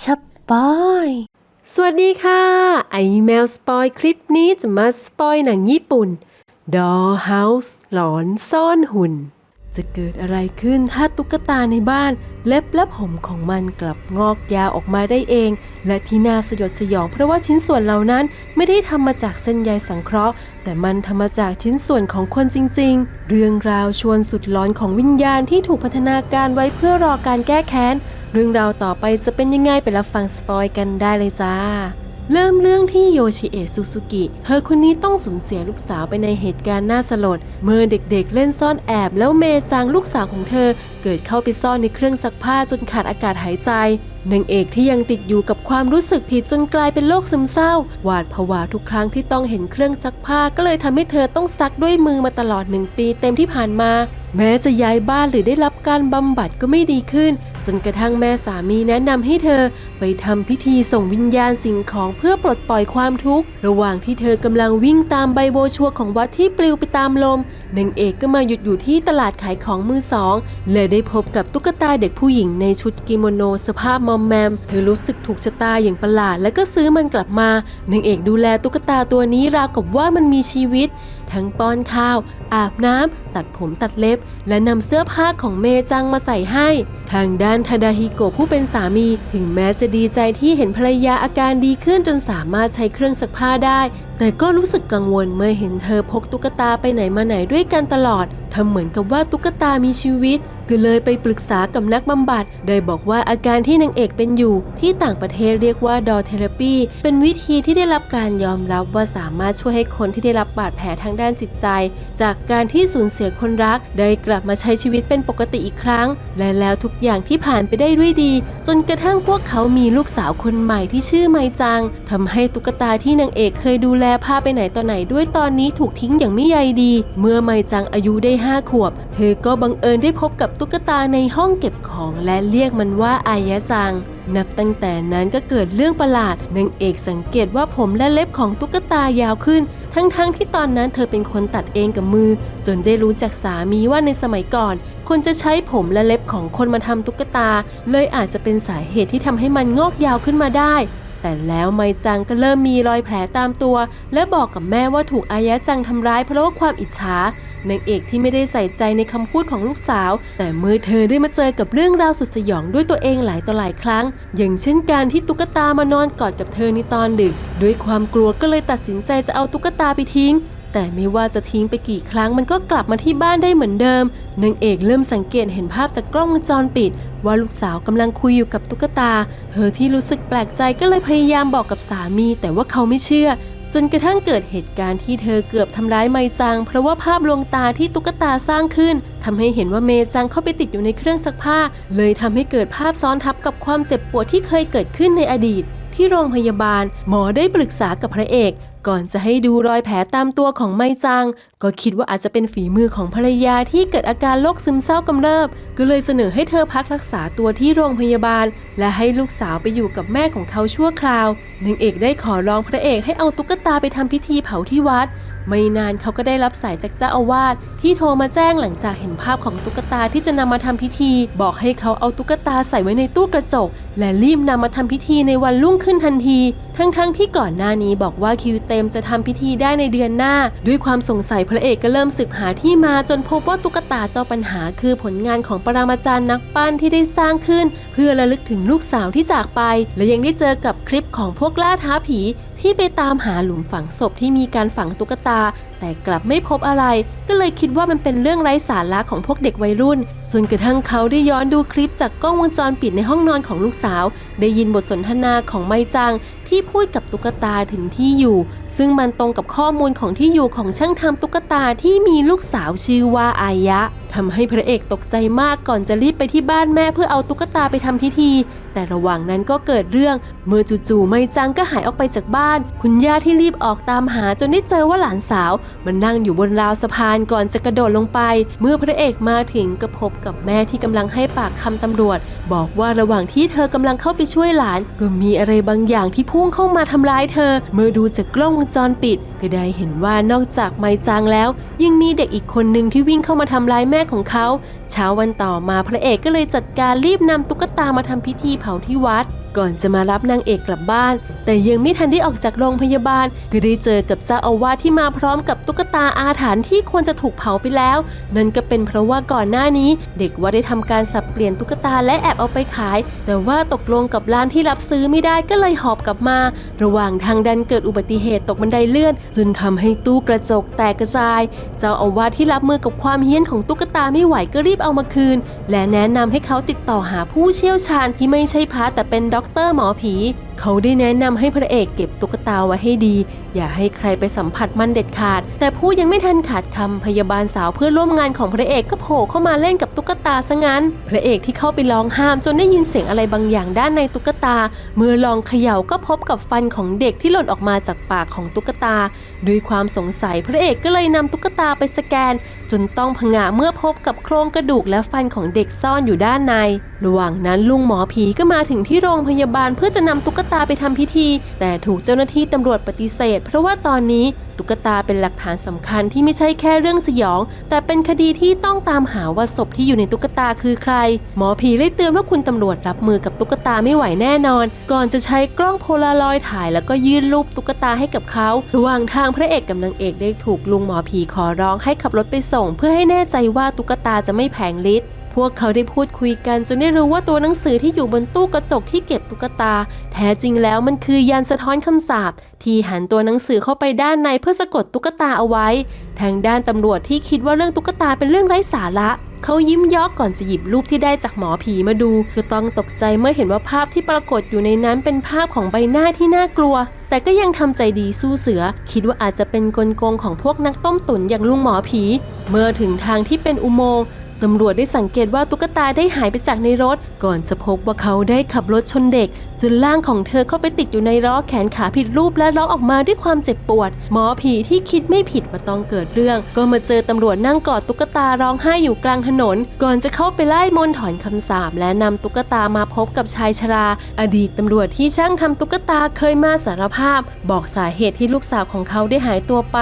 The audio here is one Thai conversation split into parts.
สปอยสวัสดีค่ะ ไอแมวสปอยคลิปนี้จะมาสปอยหนังญี่ปุ่น Dollhouse หลอนซ่อนหุ่น จะเกิดอะไรขึ้นถ้าตุ๊กตาในบ้าน เล็บและผมของมันกลับงอกยาวออกมาได้เอง และที่น่าสยดสยองเพราะว่าชิ้นส่วนเหล่านั้นไม่ได้ทำมาจากเส้นใยสังเคราะห์ แต่มันทำมาจากชิ้นส่วนของคนจริง ๆ เรื่องราวชวนสุดหลอนของวิญญาณที่ถูกพัฒนาการไว้เพื่อรอการแก้แค้น เรื่องราวต่อไปจะเป็นยังไงไปรับฟังสปอยกันได้เลยจ้า เริ่มเรื่องที่โยชิเอะซูซูกิ เธอคนนี้ต้องสูญเสียลูกสาวไปในเหตุการณ์น่าสลด เมื่อเด็กๆเล่นซ่อนแอบ แล้วเมจังลูกสาวของเธอ เกิดเข้าไปซ่อนในเครื่องซักผ้าจนขาดอากาศหายใจนางเอกที่ยังติดอยู่กับความรู้สึกผิดจนกลายเป็นโรคซึมเศร้า หวาดผวาทุกครั้งที่ต้องเห็นเครื่องซักผ้าก็เลยทำให้เธอต้องซักด้วยมือมาตลอดหนึ่งปีเต็มที่ผ่านมา แม้จะย้ายบ้านหรือได้รับการบำบัดก็ไม่ดีขึ้น จนกระทั่งแม่สามีแนะนำให้เธอไปทำพิธีส่งวิญญาณสิ่งของเพื่อปลดปล่อยความทุกข์ ระหว่างที่เธอกำลังวิ่งตามใบโบชัวของวัดที่ปลิวไปตามลมนางเอกก็มาหยุดอยู่ที่ตลาดขายของมือสองและได้พบกับตุ๊กตาเด็กผู้หญิงในชุดกิโมโนสภาพมอมแมม เธอรู้สึกถูกชะตาอย่างประหลาด แล้วก็ซื้อมันกลับมานางเอกดูแลตุ๊กตาตัวนี้ราวกับว่ามันมีชีวิต ทั้งป้อนข้าว อาบน้ำ ตัดผมตัดเล็บ และนำเสื้อผ้าของเมจังมาใส่ให้ ทางด้านทาดาฮิโกะผู้เป็นสามี ถึงแม้จะดีใจที่เห็นภรรยาอาการดีขึ้นจนสามารถใช้เครื่องซักผ้าได้ แต่ก็รู้สึกกังวลเมื่อเห็นเธอพกตุ๊กตาไปไหนมาไหนด้วยกันตลอด ทำเหมือนกับว่าตุ๊กตามีชีวิต ก็เลยไปปรึกษากับนักบำบัด โดยบอกว่าอาการที่นางเอกเป็นอยู่ที่ต่างประเทศเรียกว่าดอเทเลปี เป็นวิธีที่ได้รับการยอมรับว่าสามารถช่วยให้คนที่ได้รับบาดแผลทางด้านจิตใจ จากการที่สูญเสียคนรัก ได้กลับมาใช้ชีวิตเป็นปกติอีกครั้ง และแล้วทุกอย่างที่ผ่านไปได้ด้วยดี จนกระทั่งพวกเขามีลูกสาวคนใหม่ที่ชื่อไมจังทำให้ตุ๊กตาที่นางเอกเคยดูแลพาไปไหนต่อไหนด้วยตอนนี้ถูกทิ้งอย่างไม่ใยดี เมื่อไมจังอายุได้ห้าขวบ เธอก็บังเอิญได้พบกับตุ๊กตาในห้องเก็บของและเรียกมันว่าอายะจัง นับตั้งแต่นั้นก็เกิดเรื่องประหลาดนางเอกสังเกตว่าผมและเล็บของตุ๊กตายาวขึ้น ทั้งๆทที่ตอนนั้นเธอเป็นคนตัดเองกับมือ จนได้รู้จากสามีว่าในสมัยก่อน คนจะใช้ผมและเล็บของคนมาทำตุ๊กตา เลยอาจจะเป็นสาเหตุที่ทำให้มันงอกยาวขึ้นมาได้ แต่แล้วไมจังก็เริ่มมีรอยแผลตามตัว และบอกกับแม่ว่าถูกอายะจังทำร้ายเพราะว่าความอิจฉานางเอกที่ไม่ได้ใส่ใจในคำพูดของลูกสาว แต่เมื่อเธอได้มาเจอกับเรื่องราวสุดสยองด้วยตัวเองหลายต่อหลายครั้ง อย่างเช่นการที่ตุ๊กตามานอนกอดกับเธอในตอนดึก ด้วยความกลัวก็เลยตัดสินใจจะเอาตุ๊กตาไปทิ้ง แต่ไม่ว่าจะทิ้งไปกี่ครั้งมันก็กลับมาที่บ้านได้เหมือนเดิมนางเอกเริ่มสังเกตเห็นภาพจากกล้องวงจรปิด ว่าลูกสาวกำลังคุยอยู่กับตุ๊กตา เธอที่รู้สึกแปลกใจก็เลยพยายามบอกกับสามี แต่ว่าเขาไม่เชื่อ จนกระทั่งเกิดเหตุการณ์ที่เธอเกือบทำร้ายไมจัง เพราะว่าภาพลวงตาที่ตุ๊กตาสร้างขึ้นทำให้เห็นว่าเมจังเข้าไปติดอยู่ในเครื่องซักผ้า เลยทำให้เกิดภาพซ้อนทับกับความเจ็บปวดที่เคยเกิดขึ้นในอดีตที่โรงพยาบาลหมอได้ปรึกษากับพระเอก ก่อนจะให้ดูรอยแผลตามตัวของไม่จัง ก็คิดว่าอาจจะเป็นฝีมือของภรรยาที่เกิดอาการโรคซึมเศร้ากำเริบ ก็เลยเสนอให้เธอพักรักษาตัวที่โรงพยาบาล และให้ลูกสาวไปอยู่กับแม่ของเขาชั่วคราว นางเอกได้ขอร้องพระเอกให้เอาตุ๊กตาไปทำพิธีเผาที่วัด ไม่นานเขาก็ได้รับสายจากเจ้าอาวาสที่โทรมาแจ้งหลังจากเห็นภาพของตุ๊กตาที่จะนำมาทำพิธี บอกให้เขาเอาตุ๊กตาใส่ไว้ในตู้กระจก และรีบนำมาทำพิธีในวันรุ่งขึ้นทันที ทั้งๆทที่ก่อนหน้านี้บอกว่าคิวเต็มจะทำพิธีได้ในเดือนหน้า ด้วยความสงสัยพระเอกก็เริ่มสืบหาที่มาจนพบว่าตุ๊กตาเจ้าปัญหา คือผลงานของปรามาจารย์นักปั้นที่ได้สร้างขึ้น เพื่อระลึกถึงลูกสาวที่จากไป และยังได้เจอกับคลิปของพวกล่าท้าผี ที่ไปตามหาหลุมฝังศพที่มีการฝังตุ๊กตา แต่กลับไม่พบอะไร ก็เลยคิดว่ามันเป็นเรื่องไร้สาระของพวกเด็กวัยรุ่น จนกระทั่งเขาได้ย้อนดูคลิปจากกล้องวงจรปิดในห้องนอนของลูกสาว ได้ยินบทสนทนาของไมจัง ที่พูดกับตุ๊กตาถึงที่อยู่ ซึ่งมันตรงกับข้อมูลของที่อยู่ของช่างทำตุ๊กตาที่มีลูกสาวชื่อว่าอายะทำให้พระเอกตกใจมากก่อนจะรีบไปที่บ้านแม่เพื่อเอาตุ๊กตาไปทำพิธี แต่ระหว่างนั้นก็เกิดเรื่อง เมื่อจู่ๆไมจังก็หายออกไปจากบ้าน คุณย่าที่รีบออกตามหาจนได้เจอว่าหลานสาวมันนั่งอยู่บนราวสะพานก่อนจะกระโดดลงไป เมื่อพระเอกมาถึงก็พบกับแม่ที่กำลังให้ปากคำตำรวจ บอกว่าระหว่างที่เธอกำลังเข้าไปช่วยหลาน ก็มีอะไรบางอย่างที่พุ่งเข้ามาทำร้ายเธอ เมื่อดูจากกล้องวงจรปิด ก็ได้เห็นว่านอกจากไมจังแล้ว ยังมีเด็กอีกคนหนึ่งที่วิ่งเข้ามาทำร้ายแม่ของเขา เช้าวันต่อมาพระเอกก็เลยจัดการรีบนำตุ๊กตามาทำพิธีเผาที่วัด ก่อนจะมารับนางเอกกลับบ้าน แต่ยังไม่ทันได้ออกจากโรงพยาบาลก็ได้เจอกับเจ้าอาวาสที่มาพร้อมกับตุ๊กตาอาถรรพ์ที่ควรจะถูกเผาไปแล้ว นั่นก็เป็นเพราะว่าก่อนหน้านี้ เด็กว่าได้ทำการสับเปลี่ยนตุ๊กตาและแอบเอาไปขาย แต่ว่าตกลงกับร้านที่รับซื้อไม่ได้ก็เลยหอบกลับมา ระหว่างทางดันเกิดอุบัติเหตุตกบันไดเลื่อนจนทำให้ตู้กระจกแตกกระจาย เจ้าอาวาสที่รับมือกับความเฮี้ยนของตุ๊กตาไม่ไหวก็รีบเอามาคืน และแนะนำให้เขาติดต่อหาผู้เชี่ยวชาญที่ไม่ใช่พระแต่เป็นด็อกเตอร์หมอผีเขาได้แนะนำให้พระเอกเก็บตุ๊กตาไว้ให้ดี อย่าให้ใครไปสัมผัสมันเด็ดขาด แต่ผู้ยังไม่ทันขาดคำพยาบาลสาวเพื่อนร่วมงานของพระเอกก็โผล่เข้ามาเล่นกับตุ๊กตาซะงั้น พระเอกที่เข้าไปร้องห้ามจนได้ยินเสียงอะไรบางอย่างด้านในตุ๊กตา เมื่อลองเขย่าก็พบกับฟันของเด็กที่หล่นออกมาจากปากของตุ๊กตา ด้วยความสงสัยพระเอกก็เลยนำตุ๊กตาไปสแกน จนต้องผงะเมื่อพบกับโครงกระดูกและฟันของเด็กซ่อนอยู่ด้านใน ระหว่างนั้นลุงหมอผีก็มาถึงที่โรงพยาบาลเพื่อจะนำตุ๊กตาไปทำพิธี แต่ถูกเจ้าหน้าที่ตำรวจปฏิเสธ เพราะว่าตอนนี้ตุ๊กตาเป็นหลักฐานสำคัญที่ไม่ใช่แค่เรื่องสยอง แต่เป็นคดีที่ต้องตามหาว่าศพที่อยู่ในตุ๊กตาคือใคร หมอผีเลยเตือนว่าคุณตำรวจรับมือกับตุ๊กตาไม่ไหวแน่นอน ก่อนจะใช้กล้องโพลารอยด์ถ่าย แล้วก็ยื่นรูปตุ๊กตาให้กับเขาระหว่างทางพระเอกกับนางเอกได้ถูกลุงหมอผีขอร้องให้ขับรถไปส่ง เพื่อให้แน่ใจว่าตุ๊กตาจะไม่แผงฤทธิ์ พวกเขาได้พูดคุยกันจนได้รู้ว่าตัวหนังสือที่อยู่บนตู้กระจกที่เก็บตุ๊กตา แท้จริงแล้วมันคือยันสะท้อนคำสาปที่หันตัวหนังสือเข้าไปด้านในเพื่อสะกดตุ๊กตาเอาไว้ ทางด้านตำรวจที่คิดว่าเรื่องตุ๊กตาเป็นเรื่องไร้สาระ เขายิ้มยอกก่อนจะหยิบรูปที่ได้จากหมอผีมาดูก็ต้องตกใจเมื่อเห็นว่าภาพที่ปรากฏอยู่ในนั้นเป็นภาพของใบหน้าที่น่ากลัว แต่ก็ยังทำใจดีสู้เสือ คิดว่าอาจจะเป็นกลโกงของพวกนักต้มตุ๋นอย่างลุงหมอผี เมื่อถึงทางที่เป็นอุโมงค์ ตำรวจได้สังเกตว่าตุ๊กตาได้หายไปจากในรถ ก่อนจะพบว่าเขาได้ขับรถชนเด็ก จนร่างของเธอเข้าไปติดอยู่ในล้อแขนขาผิดรูปและร้องออกมาด้วยความเจ็บปวด หมอผีที่คิดไม่ผิดว่าต้องเกิดเรื่อง ก็มาเจอตำรวจนั่งกอดตุ๊กตาร้องไห้อยู่กลางถนน ก่อนจะเข้าไปไล่มนถอนคำสาปและนำตุ๊กตามาพบกับชายชรา อดีตตำรวจที่ช่างทำตุ๊กตาเคยมาสารภาพ บอกสาเหตุที่ลูกสาวของเขาได้หายตัวไป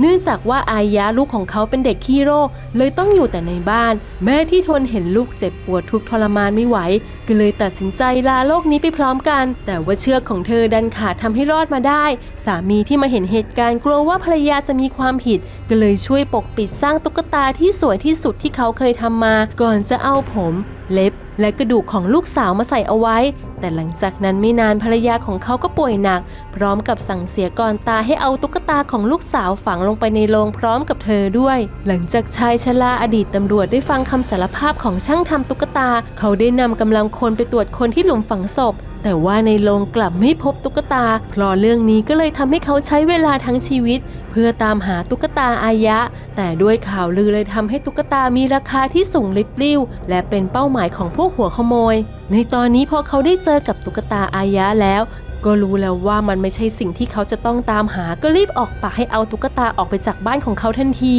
เนื่องจากว่าอายะลูกของเขาเป็นเด็กขี้โรคเลยต้องอยู่แต่ในบ้าน แม่ที่ทนเห็นลูกเจ็บปวดทุกทรมานไม่ไหว ก็เลยตัดสินใจลาโลกนี้ไปพร้อมกัน แต่ว่าเชือกของเธอดันขาดทำให้รอดมาได้ สามีที่มาเห็นเหตุการณ์กลัวว่าภรรยาจะมีความผิด ก็เลยช่วยปกปิดสร้างตุ๊กตาที่สวยที่สุดที่เขาเคยทำมา ก่อนจะเอาผม เล็บ และกระดูกของลูกสาวมาใส่เอาไว้ แต่หลังจากนั้นไม่นานภรรยาของเขาก็ป่วยหนัก พร้อมกับสั่งเสียก่อนตายให้เอาตุ๊กตาของลูกสาวฝังลงไปในโลงพร้อมกับเธอด้วย หลังจากชายชราอดีตตำรวจได้ฟังคำสารภาพของช่างทำตุ๊กตา เขาได้นำกำลังคนไปตรวจคนที่หลุมฝังศพ แต่ว่าในโรงกลับไม่พบตุ๊กตา เพราะเรื่องนี้ก็เลยทำให้เขาใช้เวลาทั้งชีวิต เพื่อตามหาตุ๊กตาอายะ แต่ด้วยข่าวลือเลยทำให้ตุ๊กตามีราคาที่สูงลิบลิ่วและเป็นเป้าหมายของพวกหัวขโมย ในตอนนี้พอเขาได้เจอกับตุ๊กตาอายะแล้ว ก็รู้แล้วว่ามันไม่ใช่สิ่งที่เขาจะต้องตามหา ก็รีบออกปากให้เอาตุ๊กตาออกไปจากบ้านของเขาทันที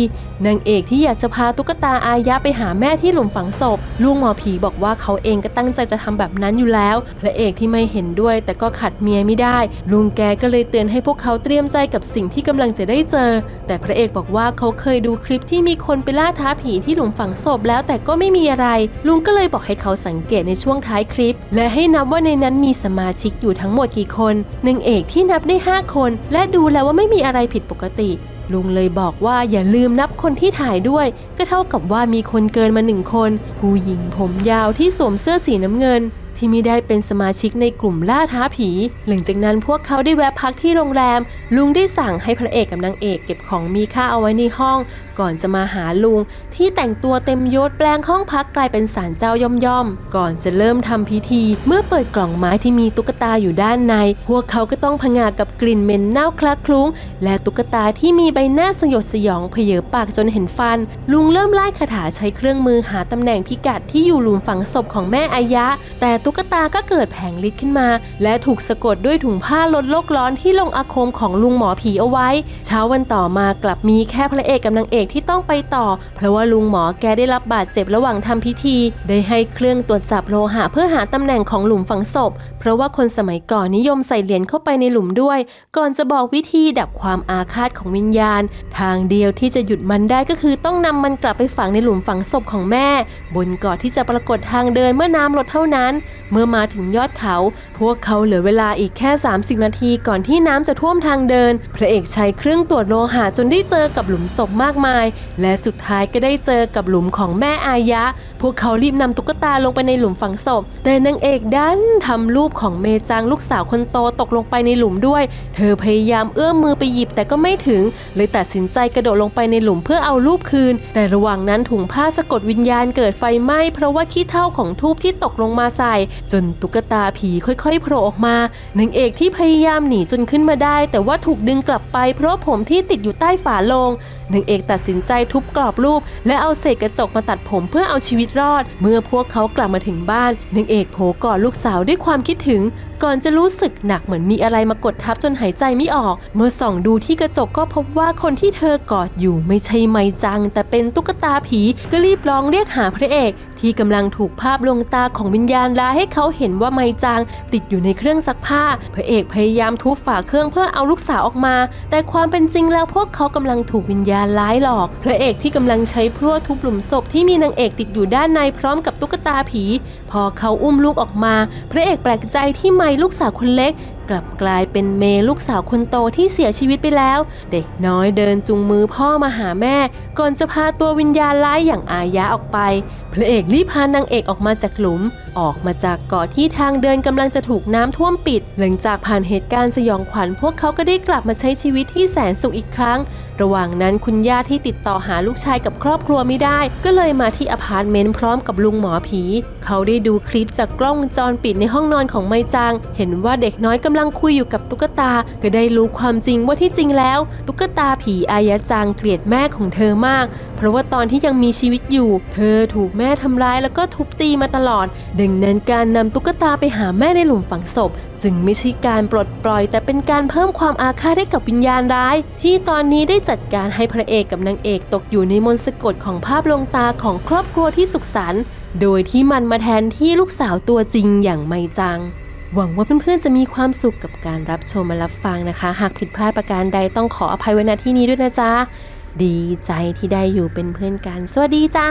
นางเอกที่อยากจะพาตุ๊กตาอายะไปหาแม่ที่หลุมฝังศพลุงหมอผีบอกว่าเขาเองก็ตั้งใจจะทำแบบนั้นอยู่แล้วพระเอกที่ไม่เห็นด้วย แต่ก็ขัดเมียไม่ได้ ลุงแกก็เลยเตือนให้พวกเขาเตรียมใจกับสิ่งที่กำลังจะได้เจอ แต่พระเอกบอกว่าเขาเคยดูคลิปที่มีคนไปล่าท้าผีที่หลุมฝังศพแล้วแต่ก็ไม่มีอะไร ลุงก็เลยบอกให้เขาสังเกตในช่วงท้ายคลิป และให้นับว่าในนั้นมีสมาชิกอยู่ทั้งหมดกี่คนนางเอกที่นับได้ 5 คน และดูแล้วว่าไม่มีอะไรผิดปกติ ลุงเลยบอกว่าอย่าลืมนับคนที่ถ่ายด้วย ก็เท่ากับว่ามีคนเกินมาหนึ่งคน ผู้หญิงผมยาวที่สวมเสื้อสีน้ำเงิน ที่มิได้เป็นสมาชิกในกลุ่มล่าท้าผี หลังจากนั้นพวกเขาได้แวะพักที่โรงแรม ลุงได้สั่งให้พระเอกกับนางเอกเก็บของมีค่าเอาไว้ในห้อง ก่อนจะมาหาลุง ที่แต่งตัวเต็มยศแปลงห้องพักกลายเป็นศาลเจ้าย่อมๆ ก่อนจะเริ่มทำพิธี เมื่อเปิดกล่องไม้ที่มีตุ๊กตาอยู่ด้านใน พวกเขาก็ต้องพงากับกลิ่นเหม็นเน่าคลักคลุ้ง และตุ๊กตาที่มีใบหน้าสยดสยองเผยปากจนเห็นฟัน ลุงเริ่มไล่คาถาใช้เครื่องมือหาตำแหน่งพิกัดที่อยู่หลุมฝังศพของแม่อายะ แต่ตุ๊กตาก็เกิดแผงฤทธิ์ขึ้นมา และถูกสะกดด้วยถุงผ้าลดโลกร้อนที่ลงอาคมของลุงหมอผีเอาไว้ เช้าวันต่อมากลับมีแค่พระเอกกับนางเอกที่ต้องไปต่อ เพราะว่าลุงหมอแกได้รับบาดเจ็บระหว่างทำพิธี ได้ให้เครื่องตรวจจับโลหะเพื่อหาตำแหน่งของหลุมฝังศพ เพราะว่าคนสมัยก่อนนิยมใส่เหรียญเข้าไปในหลุมด้วย ก่อนจะบอกวิธีดับความอาฆาตของวิญญาณ ทางเดียวที่จะหยุดมันได้ก็คือต้องนำมันกลับไปฝังในหลุมฝังศพของแม่ บนเกาะที่จะปรากฏทางเดินเมื่อน้ำลดเท่านั้นเมื่อมาถึงยอดเขา พวกเขาเหลือเวลาอีกแค่ 30 นาทีก่อนที่น้ำจะท่วมทางเดิน พระเอกใช้เครื่องตรวจโลหะจนได้เจอกับหลุมศพมากมาย และสุดท้ายก็ได้เจอกับหลุมของแม่อายะ พวกเขารีบนำตุ๊กตาลงไปในหลุมฝังศพ แต่นางเอกดันทำรูปของเมจังลูกสาวคนโตตกลงไปในหลุมด้วย เธอพยายามเอื้อมมือไปหยิบแต่ก็ไม่ถึง เลยตัดสินใจกระโดดลงไปในหลุมเพื่อเอารูปคืน แต่ระหว่างนั้นถุงผ้าสะกดวิญญาณเกิดไฟไหม้เพราะว่าขี้เถ้าของทูบที่ตกลงมาใส่จนตุ๊กตาผีค่อยๆโผล่ออกมานางเอกที่พยายามหนีจนขึ้นมาได้ แต่ว่าถูกดึงกลับไปเพราะผมที่ติดอยู่ใต้ฝาโลง นางเอกตัดสินใจทุบกรอบรูป และเอาเศษกระจกมาตัดผมเพื่อเอาชีวิตรอด เมื่อพวกเขากลับมาถึงบ้านนางเอกโผล่กอดลูกสาวด้วยความคิดถึง ก่อนจะรู้สึกหนักเหมือนมีอะไรมากดทับจนหายใจไม่ออก เมื่อส่องดูที่กระจกก็พบว่าคนที่เธอกอดอยู่ไม่ใช่ไมจัง แต่เป็นตุ๊กตาผีก็รีบร้องเรียกหาพระเอก ที่กำลังถูกภาพลวงตาของวิญญาณลาให้เขาเห็นว่าไมจัง ติดอยู่ในเครื่องซักผ้า พระเอกพยายามทุบฝาเครื่องเพื่อเอาลูกสาวออกมา แต่ความเป็นจริงแล้วพวกเขากำลังถูกวิญญาณร้ายหลอก พระเอกที่กำลังใช้พลั่วทุบหลุมศพที่มีนางเอกติดอยู่ด้านในพร้อมกับตุ๊กตาผี พอเขาอุ้มลูกออกมา พระเอกแปลกใจที่ไมลูกสาวคนเล็ก กลับกลายเป็นเมย์ลูกสาวคนโตที่เสียชีวิตไปแล้ว เด็กน้อยเดินจุงมือพ่อมาหาแม่ก่อนจะพาตัววิญญาณร้ายอย่างอายะออกไป พระเอกรีบพานางเอกออกมาจากหลุม ออกมาจากเกาะที่ทางเดินกำลังจะถูกน้ำท่วมปิด หลังจากผ่านเหตุการณ์สยองขวัญพวกเขาก็ได้กลับมาใช้ชีวิตที่แสนสุขอีกครั้ง ระหว่างนั้นคุณย่าที่ติดต่อหาลูกชายกับครอบครัวไม่ได้ ก็เลยมาที่อพาร์ตเมนต์พร้อมกับลุงหมอผี เขาได้ดูคลิปจากกล้องวงจรปิดในห้องนอนของไมจัง เห็นว่าเด็กน้อยกำลังคุยอยู่กับตุ๊กตา ก็ได้รู้ความจริงว่าที่จริงแล้ว ตุ๊กตาผีอายะจังเกลียดแม่ของเธอมาก เพราะว่าตอนที่ยังมีชีวิตอยู่ เธอถูกแม่ทำร้ายแล้วก็ทุบตีมาตลอด ดังนั้นการนำตุ๊กตาไปหาแม่ในหลุมฝังศพ จึงไม่ใช่การปลดปล่อย แต่เป็นการเพิ่มความอาฆาตให้กับวิญญาณร้าย ที่ตอนนี้ได้จัดการให้พระเอกกับนางเอกตกอยู่ในมนต์สะกดของภาพลวงตาของครอบครัวที่สุขสันต์โดยที่มันมาแทนที่ลูกสาวตัวจริงอย่างไม่จังหวังว่าเพื่อนๆ จะมีความสุขกับการรับชมและรับฟังนะคะ หากผิดพลาดประการใดต้องขออภัยไว้ณที่นี้ด้วยนะจ๊ะ ดีใจที่ได้อยู่เป็นเพื่อนกัน สวัสดีจ้า